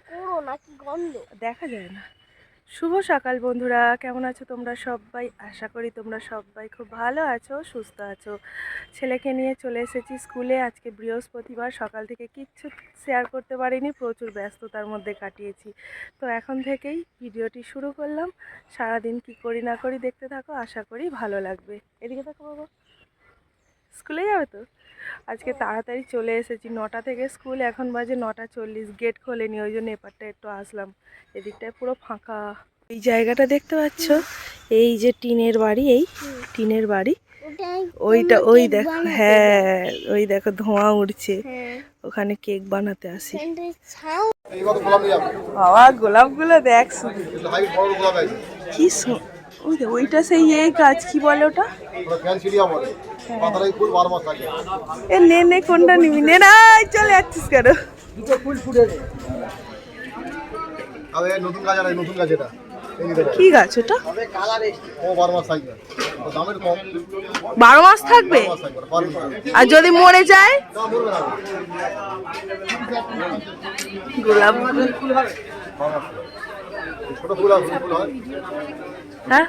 করো নাকি গন্ধ? দেখা যায় না। শুভ সকাল বন্ধুরা, কেমন আছো তোমরা সবাই? আশা করি তোমরা সবাই খুব ভালো আছো, সুস্থ আছো। ছেলেকে নিয়ে চলে এসেছি স্কুলে। আজকে বৃহস্পতিবার, সকাল থেকে কিচ্ছু শেয়ার করতে পারিনি, প্রচুর ব্যস্ততার মধ্যে কাটিয়েছি। তো এখন থেকেই ভিডিওটি শুরু করলাম। সারাদিন কি করি না করি দেখতে থাকো, আশা করি ভালো লাগবে। এদিকে থাকো বাবা। স্কুলে যাবে তো? আজকে তাড়াতাড়ি চলে এসেছি। নটা থেকে স্কুল এখন বাজে নটা চল্লিশ। গেট খোলেনি ওই জন্য এপারটা একটু আসলাম। এদিকটায় পুরো ফাঁকা। এই জায়গাটা দেখতে পাচ্ছ? এই যে টিনের বাড়ি এই টিনের বাড়ি। ওইটা ওই দেখো হ্যাঁ ওই দেখো ধোঁয়া উঠছে ওখানে কেক বানাতে আসি। বাবা গোলাপগুলো দেখ কি ওই ওইটা সেই এই গাছ কি বলে ওটা? ওটা বলে। পাতাটাই ফুল বারো মাস থাকে। এ নে নে কোনটা নিবি? নে না চলে যাচ্ছিস কেন? আর এই নতুন গাছ আর নতুন গাছ এটা। এই নিতে পারো কি গাছ ওটা? ও বারো মাস থাকবে। আর যদি মরে যায়? গোলাপ। ফুল ফুল হয়? হ্যাঁ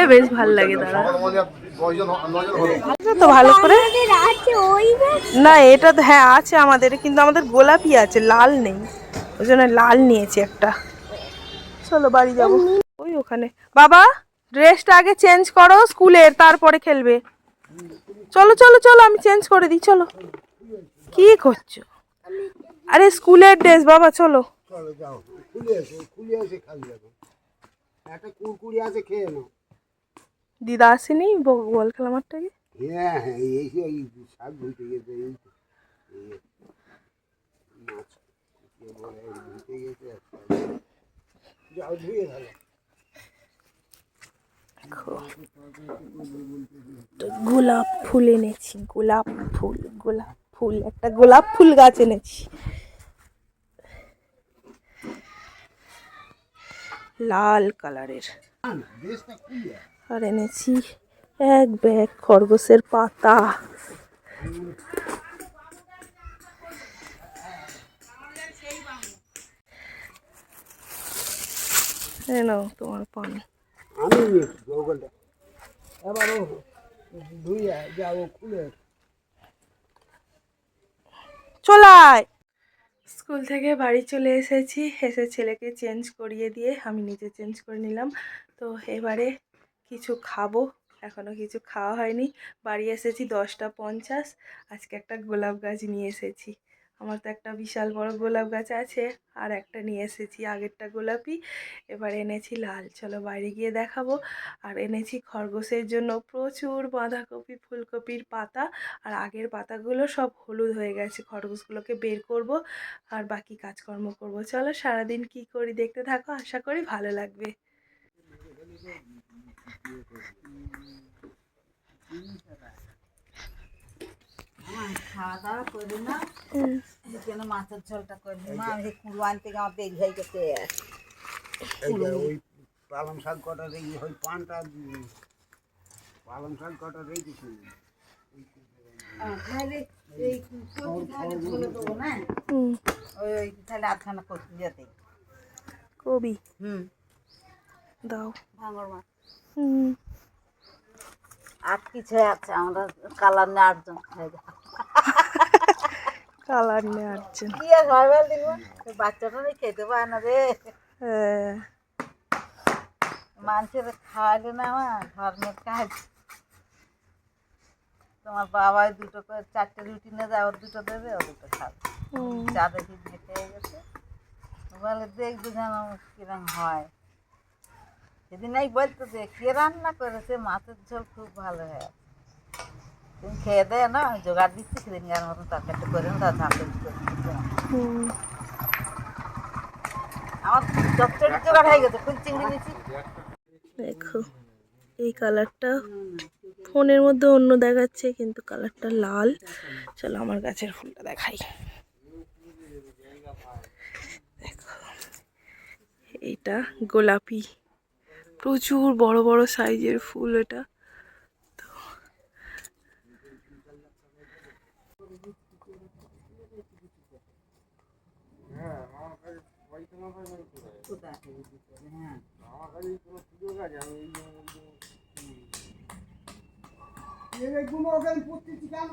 এ বেশ ভালো লাগে হলো তো ভালো করে না এটা তো হ্যাঁ আছে আমাদের কিন্তু আমাদের গোলাপি আছে লাল নেই। ওই জন্য লাল নিয়েছি একটা। চলো বাড়ি যাব। ওই ওখানে। বাবা ড্রেসটা আগে চেঞ্জ করো স্কুলের তারপরে খেলবে। চলো চলো চলো আমি চেঞ্জ করে দিই চলো। কি করছ? আরে স্কুলের ড্রেস বাবা চলো। চলো যাও। খুলে খালি যাব একটা কুরকুরি আছে খেয়ে নাও। দিদা আসেনি বল খেলা মাঠটাকে হ্যাঁ হ্যাঁ এই শাক গেছে এই মাছ কে বলে এই ধুইতে গেছে যাও ধুয়ে ভালো গোলাপ ফুল এনেছি গোলাপ ফুল গোলাপ ফুল একটা গোলাপ ফুল গাছ এনেছি। লাল কালারের। আর? এনেছি এক ব্যাগ খরগোশের পাতা। নাও তোমার পান। আমি এবার ধুয়ে খুলে চলায় স্কুল থেকে বাড়ি চলে এসেছি। এসে ছেলেকে চেঞ্জ করিয়ে দিয়ে আমি নিজে চেঞ্জ করে নিলাম। তো এবারে কিছু খাব। এখনও কিছু খাওয়া হয়নি। বাড়ি এসেছি দশটা পঞ্চাশ। আজকে একটা গোলাপ গাছ নিয়ে এসেছি। আমার তো একটা বিশাল বড় গোলাপ গাছ আছে আর একটা নিয়ে এসেছি আগেরটা গোলাপি এবার এনেছি লাল চলো বাইরে গিয়ে দেখাবো আর এনেছি খরগোশের জন্য প্রচুর বাঁধাকপি ফুলকপির পাতা আর আগের পাতাগুলো সব হলুদ হয়ে গেছে খরগোশগুলোকে বের করব আর বাকি কাজকর্ম করব চলো সারাদিন কি করি দেখতে থাকো আশা করি ভালো লাগবে খাওয়া দাওয়া করি না কেন মাছের ঝোলটা করি না আমি আনতে গিয়ে আমার দেরি হয়ে গেছে ওই পালং শাক কটা রেখে ওই পানটা পালং শাক কটা রেখেছি তাহলে এই তাহলে ঝোলে দেবো না হুম। ওই তাহলে আধখানা কচু যেতে কবি। হুম। দাও। ভাঙর মাছ। হুম। আর কিছু আছে আমরা কালার নিয়ে আটজন। কালার নেওয়ার জন্য কি আর ভাবে দিব বাচ্চাটা নেই খেতে পায় না রে। হ্যাঁ। মানুষের খাওয়াইলে না আমার ধর্মের কাজ তোমার বাবাই দুটো করে চারটে রুটি নিয়ে যায় ওর দুটো দেবে ও দুটো খাবে। হুম। চা দেখি মেটে হয়ে গেছে। বলে দেখবি যেন কিরম হয়। সেদিন এই বলতো যে, কে রান্না করেছে? মাছের ঝোল খুব ভালো হয়ে তুমি খেয়ে দেয় না, আমি জোগাড় দিচ্ছি সেদিন গার মতন তরকারিটা করে না হুম আমার চচ্চড়ি জোগাড় হয়ে গেছে, ফুল চিংড়ি নিচ্ছি দেখো, এই কালারটা ফোনের মধ্যে অন্য দেখাচ্ছে, কিন্তু কালারটা লাল। চলো আমার গাছের ফুলটা দেখাই। দেখো, এইটা গোলাপি। প্রচুর বড় বড় সাইজের ফুল এটা। কেন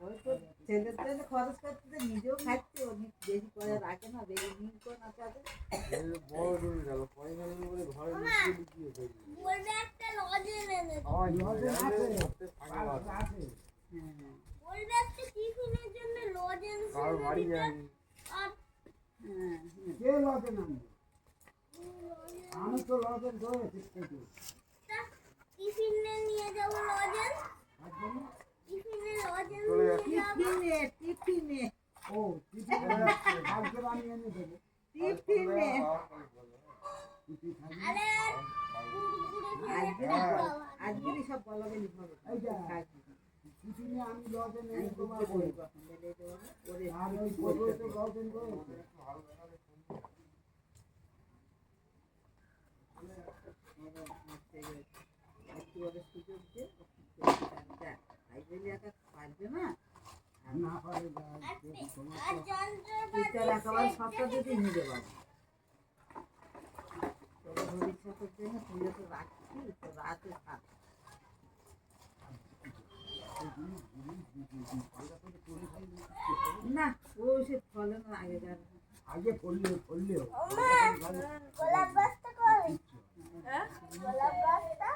ওই তো ছেলের জন্য খরচ করতে নিজেও খাচ্ছে ও নি- বেশি পয়সা রাখে না বেশি নিন করে না তাদের বলবে একটা লজেন এনে দাও। হ্যাঁ বলবে একটা টিফিনের জন্য লজেন এনে দিতে। আর হ্যাঁ কে লজেন আমি আমি তো লজেন ধরেছি কিন্তু একটা নিয়ে যাব লজেন টিফিনে লজেন নিয়ে যাব টিফিনে টিফিনে ও টিফিন আজকে আমি এনে দেবো টিফিনে আরে কুরকুরে আজকে খাওয়া। আজকেরই সব বলবে লিখবে এইটা টিফিনে আমি লজেন এনে দেবো ওরে আর ওই করবে তো লজেন ধরেছে একটু ওদের সুযোগ দে তাই বলে একা পারবে না না পারে যা- যদি তোমার আর যন্ত্রপাতি টিচার একেবারে সবটা যদি নিতে পারবে তবে ভবিষ্যতের জন্য তুই তো রাখছি তো রাতে থাক না ও সে ফলে না আগে যাবে। আগে পড়লে পড়লেও গোলাপ গাছটা কই? গোলাপ গাছটা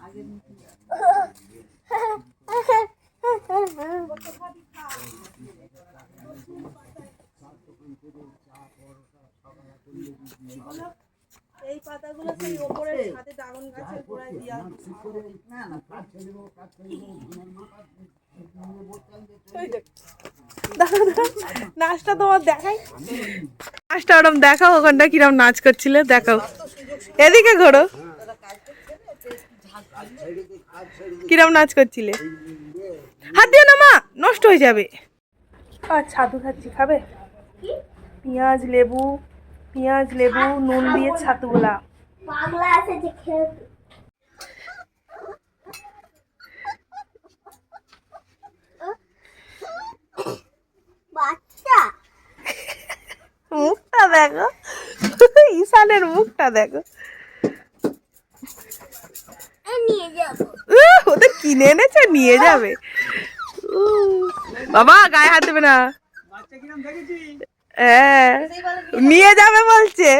আগে এই পাতাগুলো সেই ছাদে ড্রাগন গাছের গোড়ায় দিয়া না না কাজ ছেড়ে দেবো কাজ ছেড়ে দেবো নাচটা তোমার দেখাই। নাচটা ওরম দেখাও ওখানটা কিরম নাচ করছিলে দেখাও। এদিকে ঘোরো। কিরম নাচ করছিলে। হাত দিও না মা নষ্ট হয়ে যাবে। আর ছাদু খাচ্ছি খাবে? পেঁয়াজ লেবু। পেঁয়াজ লেবু নুন দিয়ে ছাতুগুলা। পাগলা আছে যে খেয়ে মুখটা দেখো। ঈশানের মুখটা দেখো। ওদের কিনে এনেছে নিয়ে যাবে। বাবা গায়ে হাত দেবে না। হ্যাঁ। নিয়ে যাবে বলছে।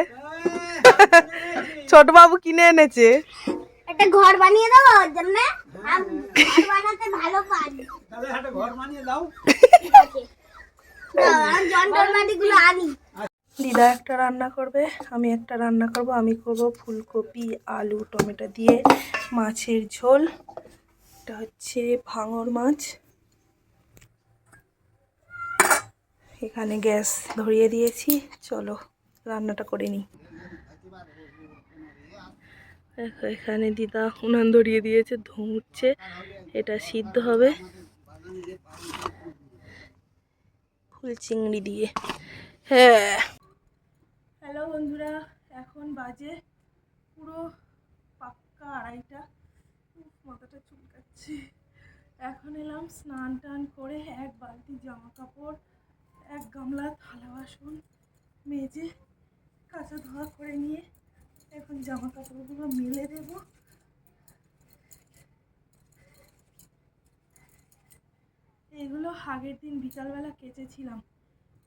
ছোট বাবু কিনে এনেছে। একটা ঘর বানিয়ে দেবো ওর জন্য? ঘর বানাতে ভালো পারি। ঠিক আছে দাও, আমি যন্ত্রপাতিগুলো আনি দিদা একটা রান্না করবে আমি একটা রান্না করব। আমি করব ফুলকপি আলু টমেটো দিয়ে মাছের ঝোল। এটা হচ্ছে ভাঙর মাছ। এখানে গ্যাস ধরিয়ে দিয়েছি। চলো, রান্নাটা করে নিই। এখানে দিদা উনান ধরিয়ে দিয়েছে ধুমুচ্ছে এটা সিদ্ধ হবে। ফুল চিংড়ি দিয়ে। হ্যাঁ। হ্যালো বন্ধুরা, এখন বাজে পুরো পাক্কা আড়াইটা। মাথাটা চুলকাচ্ছে। এখন এলাম স্নান টান করে এক বালতি জামা কাপড় এক গামলা থালা বাসন, মেজে কাঁচা ধোয়া করে নিয়ে এখন জামা কাপড়গুলো মেলে দেবো। এগুলো আগের দিন বিকালবেলা কেচেছিলাম।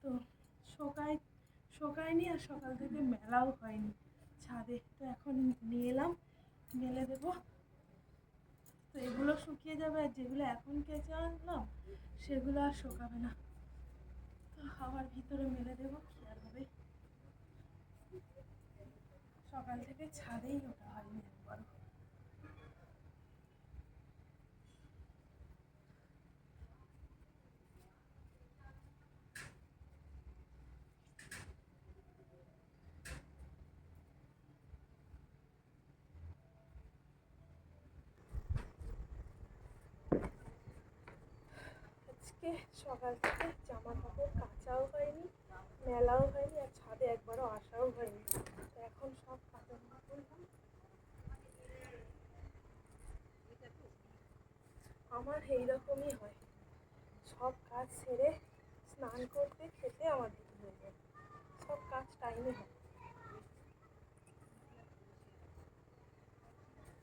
তো শোকায়, শোকায়নি আর সকাল থেকে মেলাও হয়নি। ছাদে তো এখন নিয়ে এলাম, মেলে দেবো। তো এগুলো শুকিয়ে যাবে আর যেগুলো এখন কেচে আনলাম, সেগুলো আর শোকাবে না। তো আবার ভিতরে মেলে দেবো কি আর হবে। সকাল থেকে ছাদেই ওটা হয়নি একবারও আজকে সকাল থেকে জামা কাপড় কাচাও হয়নি, মেলাও হয়নি আর ছাদে একবারও আসাও হয়নি। এখন সব করলাম আমার এইরকমই হয়। সব কাজ সেরে স্নান করতে খেতে আমার দেরি হয়ে যায়। সব কাজ টাইমে হয়।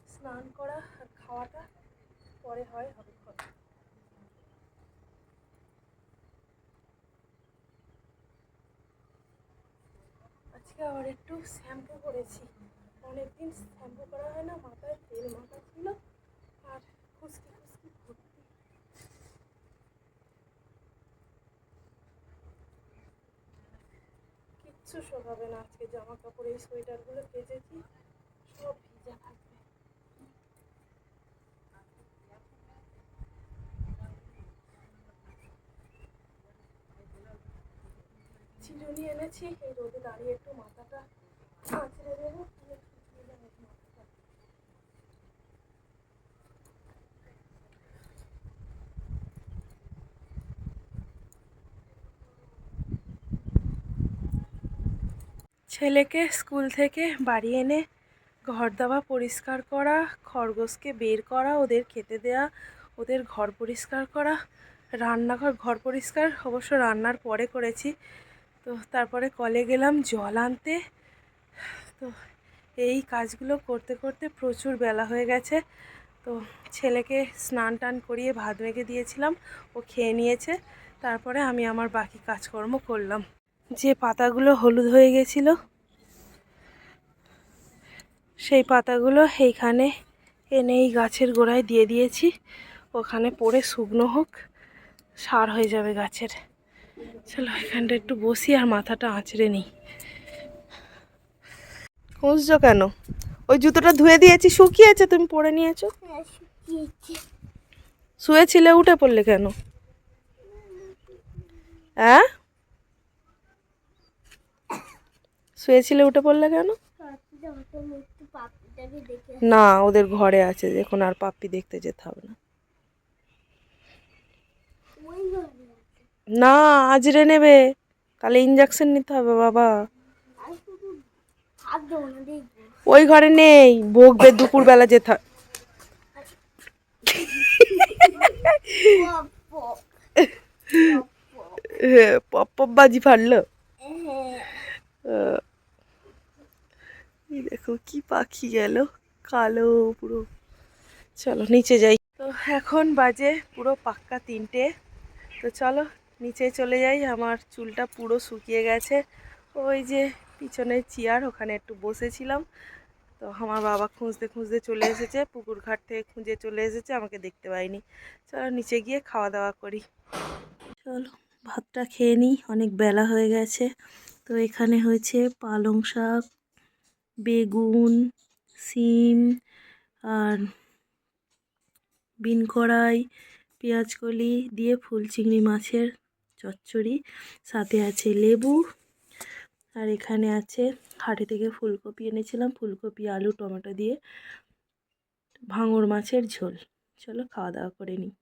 স্নান করা আর খাওয়াটা পরে হয়, হবে। আজকে আবার একটু শ্যাম্পু করেছি। অনেকদিন শ্যাম্পু করা হয় না, মাথায় তেল মাথা ছিল আর খুশকি খুশকি ভর্তি। কিচ্ছু শোকাবে না, আজকে জামা কাপড় এই সোয়েটারগুলো কেচেছি, সব ভিজা থাকবে এনেছি এই রোদে দাঁড়িয়ে একটু মাথাটা আঁচড়ে ছেলেকে স্কুল থেকে বাড়ি এনে ঘর দাবা পরিষ্কার করা, খরগোশকে বের করা, ওদের খেতে দেয়া, ওদের ঘর পরিষ্কার করা, রান্নাঘর, ঘর পরিষ্কার, অবশ্য রান্নার পরে করেছি। তো তারপরে কলে গেলাম জল আনতে। তো এই কাজগুলো করতে করতে প্রচুর বেলা হয়ে গেছে। তো ছেলেকে স্নান টান করিয়ে ভাত মেখে দিয়েছিলাম, ও খেয়ে নিয়েছে। তারপরে আমি আমার বাকি কাজকর্ম করলাম। যে পাতাগুলো হলুদ হয়ে গেছিল, সেই পাতাগুলো এইখানে এনে এই গাছের গোড়ায় দিয়ে দিয়েছি। ওখানে পড়ে শুকনো হোক, সার হয়ে যাবে গাছের। চলো এখানটা একটু বসি আর মাথাটা আঁচড়ে নিই। খুঁজছো কেন? ওই জুতোটা ধুয়ে দিয়েছি শুকিয়েছে তুমি পরে নিয়েছো? হ্যাঁ, শুয়েছিলে উঠে পড়লে কেন? হ্যাঁ শুয়েছিলে উঠে পড়লে কেন? না ওদের ঘরে আছে এখন আর পাপ্পি দেখতে যেতে হবে না। না আজরে নেবে। তাহলে ইঞ্জেকশন নিতে হবে বাবা। ওই ঘরে নেই বকবে দুপুরবেলা যেতে। পপ, বাজি ফাড়লো দেখো কি পাখি গেল কালো পুরো। চলো নিচে যাই। তো এখন বাজে পুরো পাক্কা তিনটে। তো চলো নিচে চলে যাই, আমার চুলটা পুরো শুকিয়ে গেছে। ওই যে পিছনের চেয়ার, ওখানে একটু বসেছিলাম। তো আমার বাবা খুঁজতে খুঁজতে চলে এসেছে, পুকুর ঘাট থেকে খুঁজে চলে এসেছে, আমাকে দেখতে পাইনি চলো নিচে গিয়ে খাওয়া দাওয়া করি। চলো, ভাতটা খেয়ে নিই, অনেক বেলা হয়ে গেছে। তো এখানে হয়েছে পালং শাক, বেগুন, সিম, আর বিন কড়াই পেঁয়াজকলি দিয়ে ফুল চিংড়ি মাছের চচ্চড়ি, সাথে আছে লেবু। আর এখানে আছে হাটে থেকে ফুলকপি এনেছিলাম, ফুলকপি, আলু, টমেটো দিয়ে ভাঙর মাছের ঝোল। চলো খাওয়া দাওয়া করে নিই।